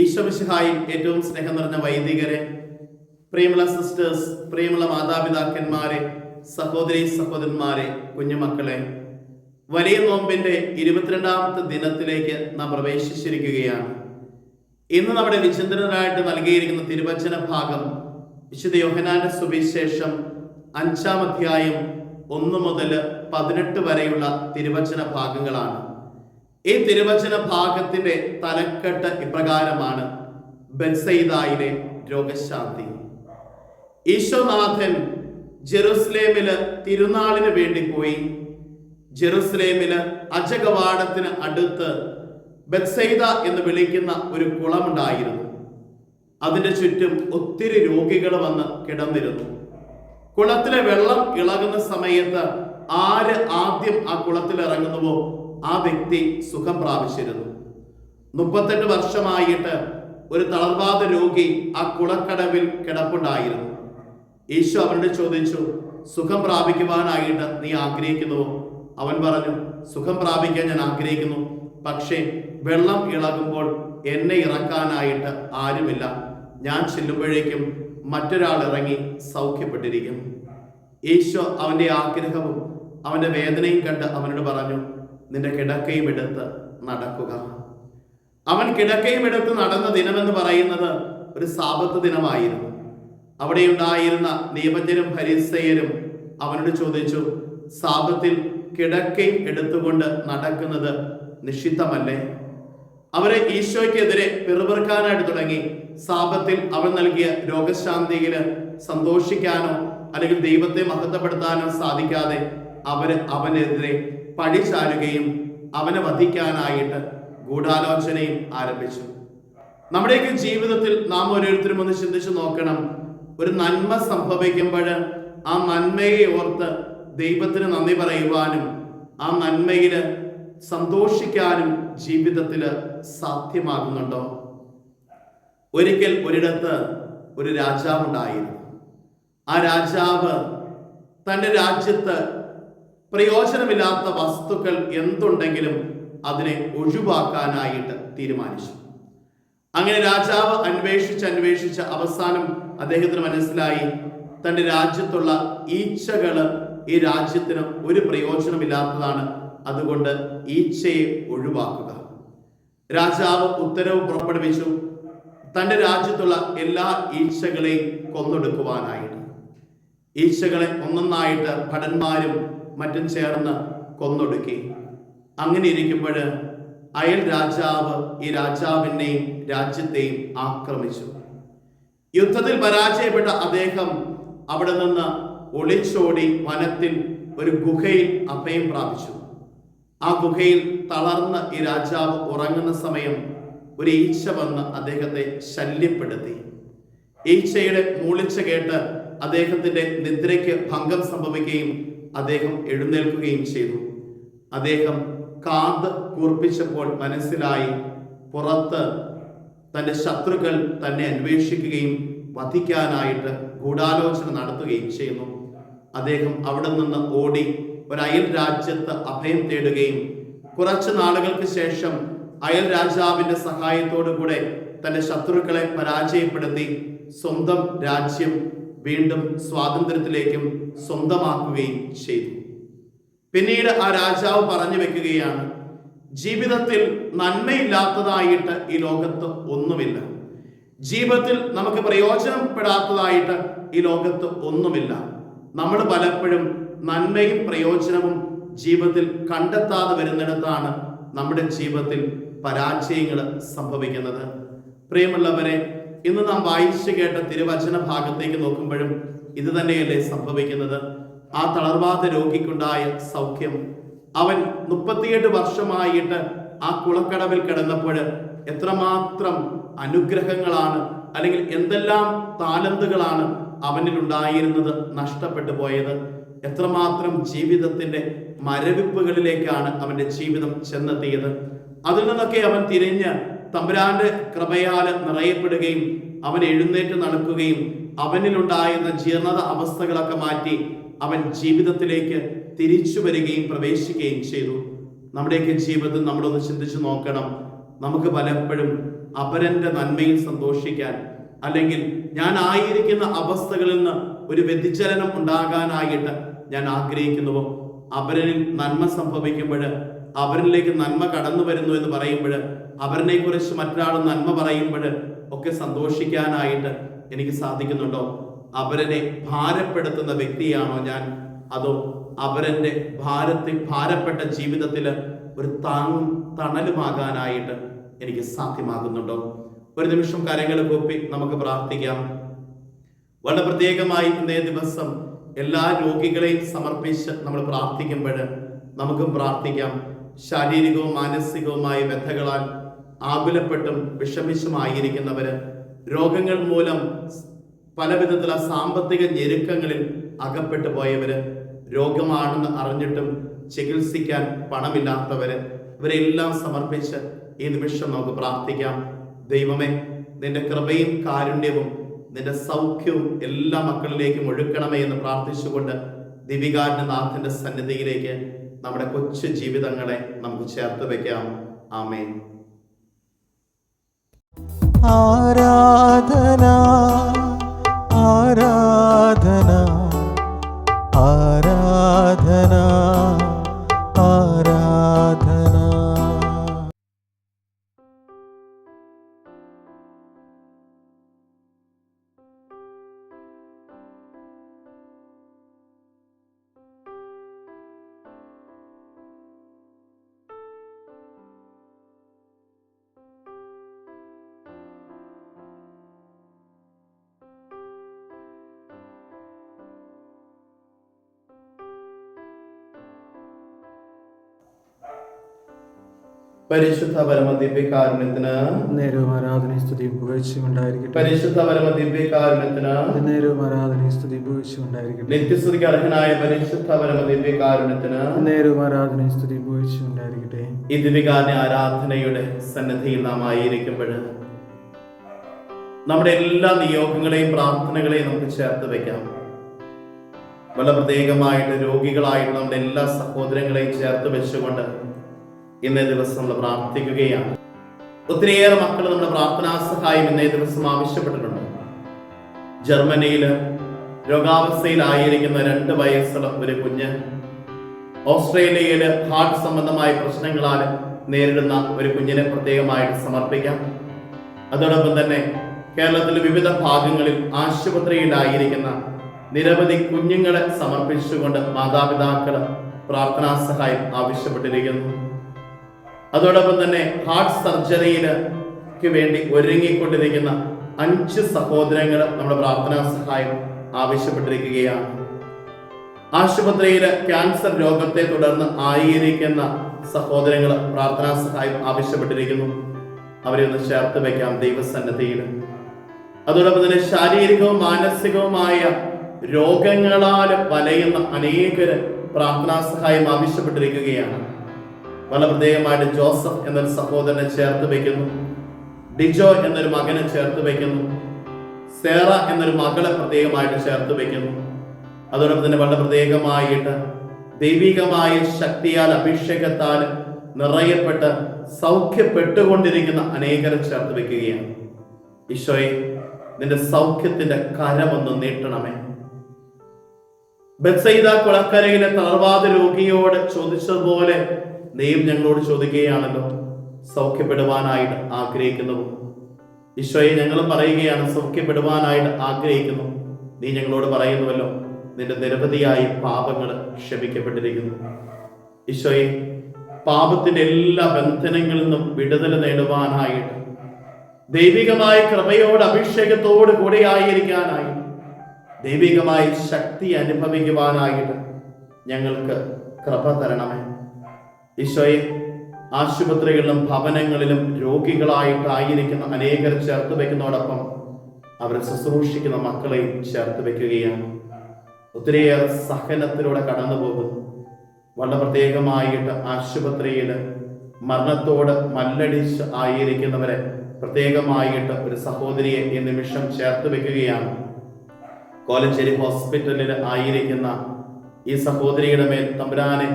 ഈശ്വമിശിഹായിൽ ഏറ്റവും സ്നേഹം നിറഞ്ഞ വൈദികരെ പ്രിയമുള്ള സിസ്റ്റേഴ്സ് പ്രിയമുള്ള മാതാപിതാക്കന്മാരെ സഹോദരി സഹോദരന്മാരെ കുഞ്ഞുമക്കളെ വലിയ നോമ്പിന്റെ ഇരുപത്തിരണ്ടാമത്തെ ദിനത്തിലേക്ക് നാം പ്രവേശിച്ചിരിക്കുകയാണ്. ഇന്ന് നമ്മുടെ വിചിന്തനായിട്ട് നൽകിയിരിക്കുന്ന തിരുവചന ഭാഗം വിശുദ്ധ യോഹനാന്റെ സുവിശേഷം അഞ്ചാം അധ്യായം ഒന്ന് മുതൽ പതിനെട്ട് വരെയുള്ള തിരുവചന ഭാഗങ്ങളാണ്. ഈ തിരുവചന ഭാഗത്തിന്റെ തലക്കെട്ട് ഇപ്രകാരമാണ് ബെൻസൈദായിലെ രോഗശാന്തി. ഈശോനാഥൻ ജെറുസലേമിൽ തിരുനാളിന് വേണ്ടി പോയി. ജെറുസലേമിൽ അജകവാടത്തിന് അടുത്ത് ബെത്സൈദ എന്ന് വിളിക്കുന്ന ഒരു കുളമുണ്ടായിരുന്നു. അതിന്റെ ചുറ്റും ഒത്തിരി രോഗികൾ വന്ന് കിടന്നിരുന്നു. കുളത്തിലെ വെള്ളം ഇളകുന്ന സമയത്ത് ആര് ആദ്യം ആ കുളത്തിൽ ഇറങ്ങുന്നുവോ ആ വ്യക്തി സുഖം പ്രാപിച്ചിരുന്നു. മുപ്പത്തെട്ട് വർഷമായിട്ട് ഒരു തളർവാദ രോഗി ആ കുളക്കടവിൽ കിടപ്പുണ്ടായിരുന്നു. യേശു അവനോട് ചോദിച്ചു സുഖം പ്രാപിക്കുവാനായിട്ട് നീ ആഗ്രഹിക്കുന്നുവോ? അവൻ പറഞ്ഞു സുഖം പ്രാപിക്കാൻ ഞാൻ ആഗ്രഹിക്കുന്നു. പക്ഷേ വെള്ളം ഇളകുമ്പോൾ എന്നെ ഇറക്കാനായിട്ട് ആരുമില്ല. ഞാൻ ചെല്ലുമ്പോഴേക്കും മറ്റൊരാൾ ഇറങ്ങി സൗഖ്യപ്പെട്ടിരിക്കും യേശു അവന്റെ ആഗ്രഹവും അവന്റെ വേദനയും കണ്ട് അവനോട് പറഞ്ഞു നിന്റെ കിടക്കയും എടുത്ത് നടക്കുക. അവൻ കിടക്കയും എടുത്ത് നടന്ന ദിനമെന്ന് പറയുന്നത് ഒരു സാപത്ത് ദിനമായിരുന്നു. അവിടെ ഉണ്ടായിരുന്ന നിയമജ്ഞരും ഹരിസയരും അവനോട് ചോദിച്ചു സാപത്തിൽ കിടക്കയും എടുത്തുകൊണ്ട് നടക്കുന്നത് നിഷിദ്ധമല്ലേ? അവരെ ഈശോയ്ക്കെതിരെ പിറുപിറുക്കാനായിട്ട് തുടങ്ങി. സാപത്തിൽ അവൻ നൽകിയ രോഗശാന്തിയിൽ സന്തോഷിക്കാനോ അല്ലെങ്കിൽ ദൈവത്തെ മഹത്വപ്പെടുത്താനോ സാധിക്കാതെ അവർ അവനെതിരെ പഴിചാരുകയും അവനെ വധിക്കാനായിട്ട് ഗൂഢാലോചനയും ആരംഭിച്ചു. നമ്മുടെയൊക്കെ ജീവിതത്തിൽ നാം ഓരോരുത്തരും ഒന്ന് ചിന്തിച്ചു നോക്കണം. ഒരു നന്മ സംഭവിക്കുമ്പോൾ ആ നന്മയെ ഓർത്ത് ദൈവത്തിന് നന്ദി പറയുവാനും ആ നന്മയിൽ സന്തോഷിക്കാനും ജീവിതത്തിൽ സാധ്യമാകുന്നുണ്ടോ? ഒരിക്കൽ ഒരിടത്ത് ഒരു രാജാവുണ്ടായിരുന്നു ആ രാജാവ് തന്റെ രാജ്യത്ത് പ്രയോജനമില്ലാത്ത വസ്തുക്കൾ എന്തുണ്ടെങ്കിലും അതിനെ ഒഴിവാക്കാനായിട്ട് തീരുമാനിച്ചു. അങ്ങനെ രാജാവ് അന്വേഷിച്ച് അന്വേഷിച്ച് അവസാനം അദ്ദേഹത്തിന് മനസ്സിലായി തന്റെ രാജ്യത്തുള്ള ഈച്ചകൾ ഈ രാജ്യത്തിന് ഒരു പ്രയോജനമില്ലാത്തതാണ്. അതുകൊണ്ട് ഈച്ചയെ ഒഴിവാക്കുക. രാജാവ് ഉത്തരവ് പുറപ്പെടുവിച്ചു. തന്റെ രാജ്യത്തുള്ള എല്ലാ ഈച്ചകളെയും കൊന്നൊടുക്കുവാനായിട്ട്. ഈച്ചകളെ ഒന്നൊന്നായിട്ട് ഭടന്മാരും മറ്റും ചേർന്ന് കൊന്നൊടുക്കി. അങ്ങനെ ഇരിക്കുമ്പോൾ അയൽ രാജാവ് ഈ രാജാവിനെയും രാജ്യത്തെയും ആക്രമിച്ചു. യുദ്ധത്തിൽ പരാജയപ്പെട്ട അദ്ദേഹം അവിടെ നിന്ന് ഒളിച്ചോടി വനത്തിൽ ഒരു ഗുഹയിൽ അഭയം പ്രാപിച്ചു. ആ ഗുഹയിൽ തളർന്ന് ഈ രാജാവ് ഉറങ്ങുന്ന സമയം ഒരു ഈച്ച വന്ന് അദ്ദേഹത്തെ ശല്യപ്പെടുത്തി. ഈച്ചയുടെ മൂളിച്ച കേട്ട് അദ്ദേഹത്തിന്റെ നിദ്രയ്ക്ക് ഭംഗം സംഭവിക്കുകയും അദ്ദേഹം എഴുന്നേൽക്കുകയും ചെയ്തു. അദ്ദേഹം കാത് കൂർപ്പിച്ചപ്പോൾ മനസ്സിലായി പുറത്ത് തന്റെ ശത്രുക്കൾ തന്നെ അന്വേഷിക്കുകയും വധിക്കാനായിട്ട് ഗൂഢാലോചന നടത്തുകയും ചെയ്യുന്നു. അദ്ദേഹം അവിടെ നിന്ന് ഓടി ഒരു അയൽ രാജ്യത്ത് അഭയം തേടുകയും കുറച്ച് നാളുകൾക്ക് ശേഷം അയൽ രാജാവിന്റെ സഹായത്തോടു കൂടെ തന്റെ ശത്രുക്കളെ പരാജയപ്പെടുത്തി സ്വന്തം രാജ്യം വീണ്ടും സ്വാതന്ത്ര്യത്തിലേക്കും സ്വന്തമാക്കുകയും ചെയ്തു. പിന്നീട് ആ രാജാവ് പറഞ്ഞു വെക്കുകയാണ് ജീവിതത്തിൽ നന്മയില്ലാത്തതായിട്ട് ഈ ലോകത്ത് ഒന്നുമില്ല. ജീവിതത്തിൽ നമുക്ക് പ്രയോജനപ്പെടാത്തതായിട്ട് ഈ ലോകത്ത് ഒന്നുമില്ല. നമ്മൾ പലപ്പോഴും നന്മയും പ്രയോജനവും ജീവിതത്തിൽ കണ്ടെത്താതെ വരുന്നിടത്താണ് നമ്മുടെ ജീവിതത്തിൽ പരാജയങ്ങൾ സംഭവിക്കുന്നത്. പ്രിയമുള്ളവരെ ഇന്ന് നാം വായിച്ചു കേട്ട തിരുവചന ഭാഗത്തേക്ക് നോക്കുമ്പോഴും ഇത് തന്നെയല്ലേ സംഭവിക്കുന്നത്? ആ തളർവാദ രോഗിക്കുണ്ടായ സൗഖ്യം. അവൻ മുപ്പത്തിയെട്ട് വർഷമായിട്ട് ആ കുളക്കടവിൽ കിടന്നപ്പോൾ എത്രമാത്രം അനുഗ്രഹങ്ങളാണ് അല്ലെങ്കിൽ എന്തെല്ലാം താലന്തുകളാണ് അവനിൽ ഉണ്ടായിരുന്നത് നഷ്ടപ്പെട്ടു പോയത്. എത്രമാത്രം ജീവിതത്തിന്റെ മരവിപ്പുകളിലേക്കാണ് അവന്റെ ജീവിതം ചെന്നെത്തിയത്. അതിൽ നിന്നൊക്കെ അവൻ തിരിഞ്ഞ് തമ്പുരാന്റെ കൃപയാൽ നിറയപ്പെടുകയും അവൻ എഴുന്നേറ്റ് നടക്കുകയും അവനിലുണ്ടായിരുന്ന ജീർണത അവസ്ഥകളൊക്കെ മാറ്റി അവൻ ജീവിതത്തിലേക്ക് തിരിച്ചു വരികയും പ്രവേശിക്കുകയും ചെയ്തു. നമ്മുടെയൊക്കെ ജീവിതത്തിൽ നമ്മളൊന്ന് ചിന്തിച്ചു നോക്കണം. നമുക്ക് പലപ്പോഴും അപരന്റെ നന്മയിൽ സന്തോഷിക്കാൻ അല്ലെങ്കിൽ ഞാൻ ആയിരിക്കുന്ന അവസ്ഥകളിൽ നിന്ന് ഒരു വ്യതിചലനം ഉണ്ടാകാനായിട്ട് ഞാൻ ആഗ്രഹിക്കുന്നുവോ? അവരിൽ നന്മ സംഭവിക്കുമ്പോൾ അവരിലേക്ക് നന്മ കടന്നു വരുന്നു എന്ന് പറയുമ്പോൾ അവരിനെ കുറിച്ച് മറ്റൊരാൾ നന്മ പറയുമ്പോൾ ഒക്കെ സന്തോഷിക്കാനായിട്ട് എനിക്ക് സാധിക്കുന്നുണ്ടോ? അവരനെ ഭാരപ്പെടുത്തുന്ന വ്യക്തിയാണോ ഞാൻ? അതോ അവരന്റെ ഭാരത്തിൽ ഭാരപ്പെട്ട ജീവിതത്തിൽ ഒരു താങ്ങും തണലുമാകാനായിട്ട് എനിക്ക് സാധ്യമാകുന്നുണ്ടോ? ഒരു നിമിഷം കരങ്ങൾ കൂപ്പി നമുക്ക് പ്രാർത്ഥിക്കാം. വളരെ പ്രത്യേകമായി ഇന്നേ ദിവസം എല്ലാ രോഗികളെയും സമർപ്പിച്ച് നമ്മൾ പ്രാർത്ഥിക്കുമ്പോൾ നമുക്കും പ്രാർത്ഥിക്കാം. ശാരീരികവും മാനസികവുമായ വ്യഥകളാൽ ആകുലപ്പെട്ടും വിഷമിച്ചുമായിരിക്കുന്നവര് രോഗങ്ങൾ മൂലം പലവിധത്തിലുള്ള സാമ്പത്തിക ഞെരുക്കങ്ങളിൽ അകപ്പെട്ടു പോയവര് രോഗമാണെന്ന് അറിഞ്ഞിട്ടും ചികിത്സിക്കാൻ പണമില്ലാത്തവര് ഇവരെല്ലാം സമർപ്പിച്ച് ഈ നിമിഷം നമുക്ക് പ്രാർത്ഥിക്കാം. ദൈവമേ നിന്റെ കൃപയും കാരുണ്യവും നിന്റെ സൗഖ്യവും എല്ലാ മക്കളിലേക്കും ഒഴുക്കണമേ എന്ന് പ്രാർത്ഥിച്ചുകൊണ്ട് ദിവികാരനാഥന്റെ സന്നിധിയിലേക്ക് നമ്മുടെ കൊച്ചു ജീവിതങ്ങളെ നമുക്ക് ചേർത്ത് വയ്ക്കാം ആരാധന ആരാധന ആരാധന ആരാധന പരിശുദ്ധ പരമ ദിവ്യകാരുണ്യത്തിന് നേരവും ആരാധനയും സ്തുതിയും പുകഴ്ചയും ഉണ്ടായിരിക്കട്ടെ. പരിശുദ്ധ പരമ ദിവ്യകാരുണ്യത്തിന് നേരവും ആരാധനയും സ്തുതിയും പുകഴ്ചയും ഉണ്ടായിരിക്കട്ടെ. നിത്യസ്തുതിക്ക് അർഹനായ പരിശുദ്ധ പരമ ദിവ്യകാരുണ്യത്തിന് നേരവും ആരാധനയും സ്തുതിയും പുകഴ്ചയും ഉണ്ടായിരിക്കട്ടെ. ഈ ദിവ്യകാരുണ്യ ആരാധനയുടെ സന്നദ്ധയിൽ നാം ആയിരിക്കുമ്പോൾ നമ്മുടെ എല്ലാ നിയോഗങ്ങളെയും പ്രാർത്ഥനകളെയും നമുക്ക് ചേർത്ത് വെക്കാം. വളരെ പ്രത്യേകമായിട്ട് രോഗികളായിട്ട് നമ്മുടെ എല്ലാ സഹോദരങ്ങളെയും ചേർത്ത് വെച്ചുകൊണ്ട് ഇന്നേ ദിവസം നമ്മൾ പ്രാർത്ഥിക്കുകയാണ്. ഒത്തിരിയേറെ മക്കൾ നമ്മുടെ പ്രാർത്ഥനാ സഹായം ഇന്നേ ദിവസം ആവശ്യപ്പെട്ടിട്ടുണ്ട്. ജർമ്മനിയിൽ രോഗാവസ്ഥയിലായിരിക്കുന്ന രണ്ട് വയസ്സുള്ള ഒരു കുഞ്ഞ് ഓസ്ട്രേലിയയിൽ ഹാർട്ട് സംബന്ധമായ പ്രശ്നങ്ങളാൽ നേരിടുന്ന ഒരു കുഞ്ഞിനെ പ്രത്യേകമായിട്ട് സമർപ്പിക്കാം. അതോടൊപ്പം തന്നെ കേരളത്തിലെ വിവിധ ഭാഗങ്ങളിൽ ആശുപത്രിയിലായിരിക്കുന്ന നിരവധി കുഞ്ഞുങ്ങളെ സമർപ്പിച്ചുകൊണ്ട് മാതാപിതാക്കൾ പ്രാർത്ഥനാ സഹായം ആവശ്യപ്പെട്ടിരിക്കുന്നു. അതോടൊപ്പം തന്നെ ഹാർട്ട് സർജറിയിലേക്ക് വേണ്ടി ഒരുങ്ങിക്കൊണ്ടിരിക്കുന്ന അഞ്ച് സഹോദരങ്ങൾ നമ്മുടെ പ്രാർത്ഥനാ സഹായം ആവശ്യപ്പെട്ടിരിക്കുകയാണ്. ആശുപത്രിയിലെ ക്യാൻസർ രോഗത്തെ തുടർന്ന് ആയിരിക്കുന്ന സഹോദരങ്ങൾ പ്രാർത്ഥനാ സഹായം ആവശ്യപ്പെട്ടിരിക്കുന്നു. അവരെ ഒന്ന് ചേർത്ത് വെക്കാം ദൈവസന്നദ്ധിയിൽ അതോടൊപ്പം തന്നെ ശാരീരികവും മാനസികവുമായ രോഗങ്ങളാൽ വലയുന്ന അനേകര് പ്രാർത്ഥനാ സഹായം ആവശ്യപ്പെട്ടിരിക്കുകയാണ്. വളരെ പ്രത്യേകമായിട്ട് ജോസഫ് എന്നൊരു സഹോദരനെ ചേർത്ത് വെക്കുന്നു. ഡിജോ എന്നൊരു മകനെ ചേർത്ത് വെക്കുന്നു. സേറ എന്നൊരു മകളെ പ്രത്യേകമായിട്ട് ചേർത്ത് വെക്കുന്നു. അതോടൊപ്പം തന്നെ വളരെ പ്രത്യേകമായിട്ട് ദൈവികമായ ശക്തിയാൽ അഭിഷേകത്താൽ നിറയപ്പെട്ട് സൗഖ്യപ്പെട്ടുകൊണ്ടിരിക്കുന്ന അനേകരെ ചേർത്ത് വെക്കുകയാണ്. ഈശോയെ നിന്റെ സൗഖ്യത്തിന്റെ കരമൊന്ന് നീട്ടണമേ. ബത്സൈദ കുളക്കരയിലെ തളർവാദ രോഗിയോട് ചോദിച്ചതുപോലെ നീയും ഞങ്ങളോട് ചോദിക്കുകയാണല്ലോ. സൗഖ്യപ്പെടുവാനായിട്ട് ആഗ്രഹിക്കുന്നു. ഈശോയെ ഞങ്ങൾ പറയുകയാണ് സൗഖ്യപ്പെടുവാനായിട്ട് ആഗ്രഹിക്കുന്നു. നീ ഞങ്ങളോട് പറയുന്നുവല്ലോ നിന്റെ നിരവധിയായ പാപങ്ങൾ ക്ഷമിക്കപ്പെട്ടിരിക്കുന്നു. ഈശോയെ പാപത്തിന്റെ എല്ലാ ബന്ധനങ്ങളിൽ നിന്നും വിടുതൽ നേടുവാനായിട്ട് ദൈവികമായ കൃപയോട് അഭിഷേകത്തോട് കൂടെ ആയിരിക്കാനായി ദൈവികമായ ശക്തി അനുഭവിക്കുവാനായിട്ട് ഞങ്ങൾക്ക് കൃപ തരണമേ. ഈശോയെ ആശുപത്രികളിലും ഭവനങ്ങളിലും രോഗികളായിട്ടായിരിക്കുന്ന അനേകർ ചേർത്ത് വെക്കുന്നതോടൊപ്പം അവരെ ശുശ്രൂഷിക്കുന്ന മക്കളെയും ചേർത്ത് വെക്കുകയാണ് ഒത്തിരിയേറെ സഹനത്തിലൂടെ കടന്നു പോകുന്നു. വളരെ പ്രത്യേകമായിട്ട് ആശുപത്രിയിൽ മരണത്തോട് മല്ലടിച്ച് ആയിരിക്കുന്നവരെ പ്രത്യേകമായിട്ട് ഒരു സഹോദരിയെ ഈ നിമിഷം ചേർത്ത് വെക്കുകയാണ് കോലഞ്ചേരി ഹോസ്പിറ്റലിൽ ആയിരിക്കുന്ന ഈ സഹോദരിയുടെ മേൽ തമ്പുരാനെ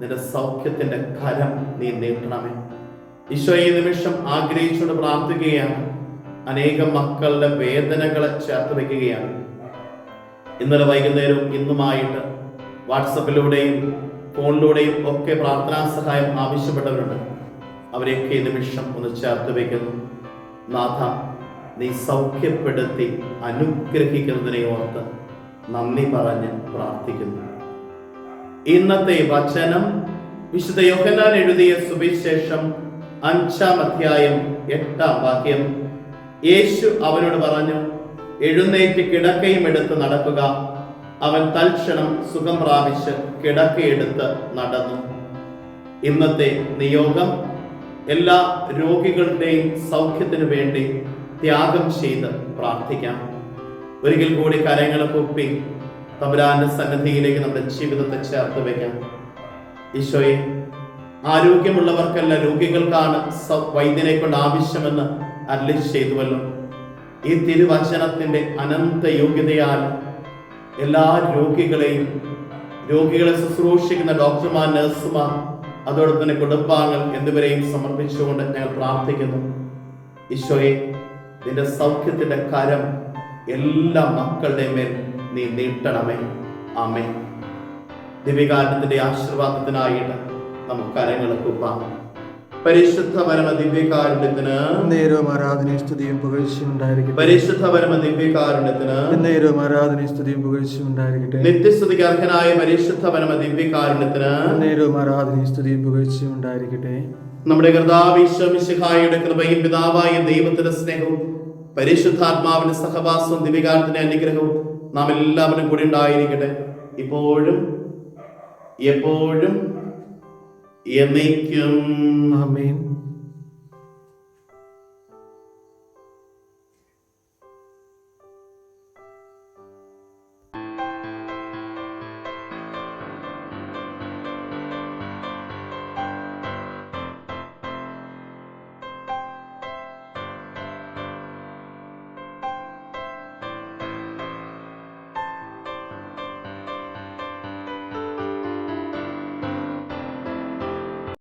നിന്റെ സൗഖ്യത്തിന്റെ കരം നീ നീട്ടണമേ. ഈശോ ഈ നിമിഷം ആഗ്രഹിച്ചുകൊണ്ട് പ്രാർത്ഥിക്കുകയാണ്. അനേകം മക്കളുടെ വേദനകളെ ചേർത്ത് വയ്ക്കുകയാണ്. ഇന്നലെ വൈകുന്നേരവും ഇന്നുമായിട്ട് വാട്സപ്പിലൂടെയും ഫോണിലൂടെയും ഒക്കെ പ്രാർത്ഥനാ സഹായം ആവശ്യപ്പെട്ടവരുണ്ട്. അവരെയൊക്കെ ഈ നിമിഷം ഒന്ന് ചേർത്ത് വയ്ക്കുന്നു. നാഥ നീ സൗഖ്യപ്പെടുത്തി അനുഗ്രഹിക്കുന്നതിനെ ഓർത്ത് നന്ദി പറഞ്ഞ് പ്രാർത്ഥിക്കുന്നു. ഇന്നത്തെ വചനം വിശുദ്ധ യോഹന്നാൻ എഴുതിയ സുവിശേഷം അഞ്ചാം അധ്യായം എട്ടാം വാക്യം. യേശു അവനോട് പറഞ്ഞു എഴുന്നേറ്റ് കിടക്കയും എടുത്ത് നടക്കുക. അവൻ തൽക്ഷണം സുഖം പ്രാപിച്ച് കിടക്കയെടുത്ത് നടന്നു. ഇന്നത്തെ നിയോഗം എല്ലാ രോഗികളുടെയും സൗഖ്യത്തിനു വേണ്ടി ത്യാഗം ചെയ്ത് പ്രാർത്ഥിക്കാം. ഒരിക്കൽ കൂടി കരങ്ങളെ പൊപ്പി തമ്പുരാന്റെ സന്നദ്ധിയിലേക്ക് നമ്മുടെ ജീവിതത്തെ ചേർത്ത് വയ്ക്കാം. ഈശോയെ ആരോഗ്യമുള്ളവർക്കല്ല രോഗികൾക്കാണ് വൈദ്യനെ കൊണ്ട് ആവശ്യമെന്ന് അരളി ചെയ്തുവല്ലോ. ഈ തിരുവചനത്തിന്റെ അനന്ത യോഗ്യതയാൽ എല്ലാ രോഗികളെയും രോഗികളെ ശുശ്രൂഷിക്കുന്ന ഡോക്ടർമാർ നഴ്സുമാർ അതോടൊപ്പം തന്നെ കുടുംബാംഗങ്ങൾ എന്നിവരെയും സമർപ്പിച്ചുകൊണ്ട് ഞങ്ങൾ പ്രാർത്ഥിക്കുന്നു. ഈശോയെ നിന്റെ സൗഖ്യത്തിന്റെ കരം എല്ലാ മക്കളുടെയും മേൽ നീ നീട്ടണമേ. ആമേ ദിവ്യകാരണത്തിന്റെ ആശീർവാദത്തിനായിട്ട് നമുക്ക് കരങ്ങൾ കുപ്പാം. പരിശുദ്ധ പരമ ദിവ്യകാരുണ്യത്തിന് നേരവും ആരാധനയും സ്തുതിയും പുകഴ്ചയും ഉണ്ടായിരിക്കട്ടെ. പരിശുദ്ധ പരമ ദിവ്യകാരുണ്യത്തിന് നേരവും ആരാധനയും സ്തുതിയും പുകഴ്ചയും ഉണ്ടായിരിക്കട്ടെ. നിത്യസ്തുതിക്ക് അർഹനായ പരിശുദ്ധ പരമ ദിവ്യകാരുണ്യത്തിന് നേരവും ആരാധനയും സ്തുതിയും പുകഴ്ചയും ഉണ്ടായിരിക്കട്ടെ. നമ്മുടെ കർത്താവിശ്വമിശിഹായുടെ കൃപയും പിതാവായ ദൈവത്തിന്റെ സ്നേഹവും പരിശുദ്ധാത്മാവിന്റെ സഹവാസവും ദിവ്യകാരത്തിന്റെ അനുഗ്രഹവും നാം എല്ലാവരും കൂടി ഉണ്ടായിരിക്കട്ടെ. ഇപ്പോഴും എപ്പോഴും എന്നേക്കും. ആമേൻ.